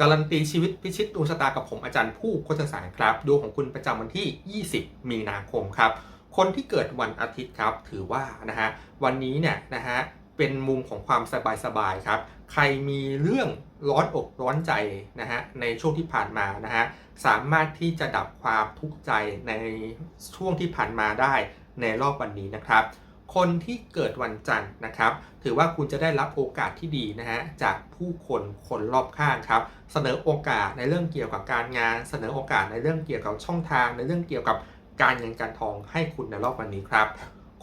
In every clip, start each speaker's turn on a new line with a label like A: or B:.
A: การันตีชีวิตพิชิตดวงชะตากับผมอาจารย์ผู้โคชสารครับดวงของคุณประจำวันที่ 20 มีนาคมครับ คนที่เกิดวันอาทิตย์ครับ ถือว่านะฮะวันนี้เนี่ยนะฮะเป็นมุมของความสบายๆครับ ใครมีเรื่องร้อนอกร้อนใจนะฮะในช่วงที่ผ่านมานะฮะสามารถที่จะดับความทุกข์ใจในช่วงที่ผ่านมาได้ในรอบวันนี้นะครับ คนที่เกิดวันจันทร์นะครับ ถือว่าคุณจะได้รับโอกาสที่ดีนะฮะจากผู้คนคนรอบข้างครับ เสนอโอกาสในเรื่องเกี่ยวกับการงาน เสนอโอกาสในเรื่องเกี่ยวกับช่องทาง ในเรื่องเกี่ยวกับการเงินการทองให้คุณในรอบวันนี้ครับ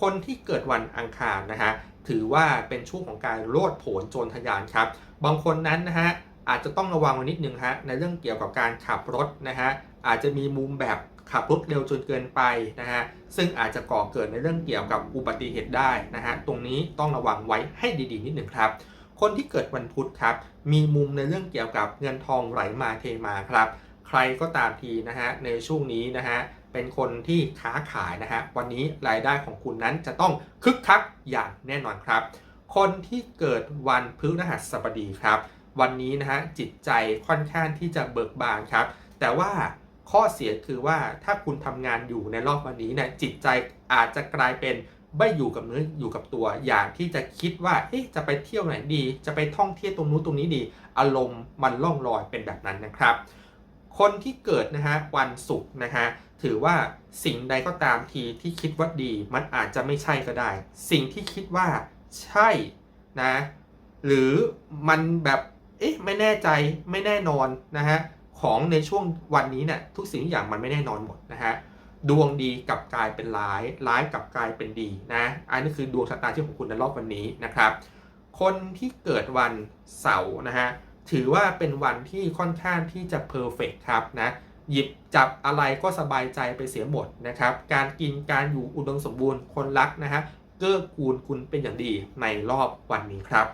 A: คนที่เกิดวันอังคารนะฮะถือว่าเป็นช่วงของการโลดโผนโจรทะยานครับ บางคนนั้นนะฮะอาจจะต้องระวังไว้นิดนึงฮะในเรื่องเกี่ยวกับการขับรถนะฮะอาจจะมีมุมแบบ ขับรถเร็วจนเกินไปนะฮะซึ่งอาจจะก่อเกิดในเรื่องเกี่ยวกับอุบัติเหตุได้นะฮะตรงนี้ต้องระวังไว้ให้ดีๆนิดหนึ่งครับ คนที่เกิดวันพุธครับมีมุมในเรื่องเกี่ยวกับเงินทองไหลมาเทมาครับ ใครก็ตามทีนะฮะในช่วงนี้นะฮะเป็นคนที่ค้าขายนะฮะวันนี้รายได้ของคุณนั้นจะต้องคึกคักอย่างแน่นอนครับ คนที่เกิดวันพฤหัสบดีครับ วันนี้นะฮะจิตใจค่อนข้างที่จะเบิกบานครับ แต่ว่า ข้อเสียคือว่าถ้าคุณทำงานอยู่ในรอบวันนี้เนี่ยจิตใจอาจจะกลายเป็นไม่อยู่กับเนื้ออยู่กับตัว อย่างที่จะคิดว่าเอ๊ะจะไปเที่ยวไหนดี จะไปท่องเที่ยวตรงนู้นตรงนี้ดี อารมณ์มันล่องลอยเป็นแบบนั้นนะครับ คนที่เกิดนะฮะวันศุกร์นะฮะถือว่าสิ่งใดก็ตามทีที่คิดว่าดี มันอาจจะไม่ใช่ก็ได้ สิ่งที่คิดว่าใช่นะ หรือมันแบบเอ๊ะไม่แน่ใจไม่แน่นอนนะฮะ ของในช่วงวันนี้เนี่ยทุกสิ่งทุกอย่างมันไม่แน่นอนหมดนะฮะดวงดีกลับกลายเป็นร้าย ร้ายกลับกลายเป็นดีนะอันนี้คือดวงชะตาชีวิตของคุณในรอบวันนี้นะครับ คนที่เกิดวันเสาร์นะฮะถือว่าเป็นวันที่ค่อนข้างที่จะเพอร์เฟกครับนะหยิบจับอะไรก็สบายใจไปเสียหมดนะครับ การกินการอยู่อุดมสมบูรณ์คนรักนะฮะเกื้อกูลคุณเป็นอย่างดีในรอบวันนี้ครับ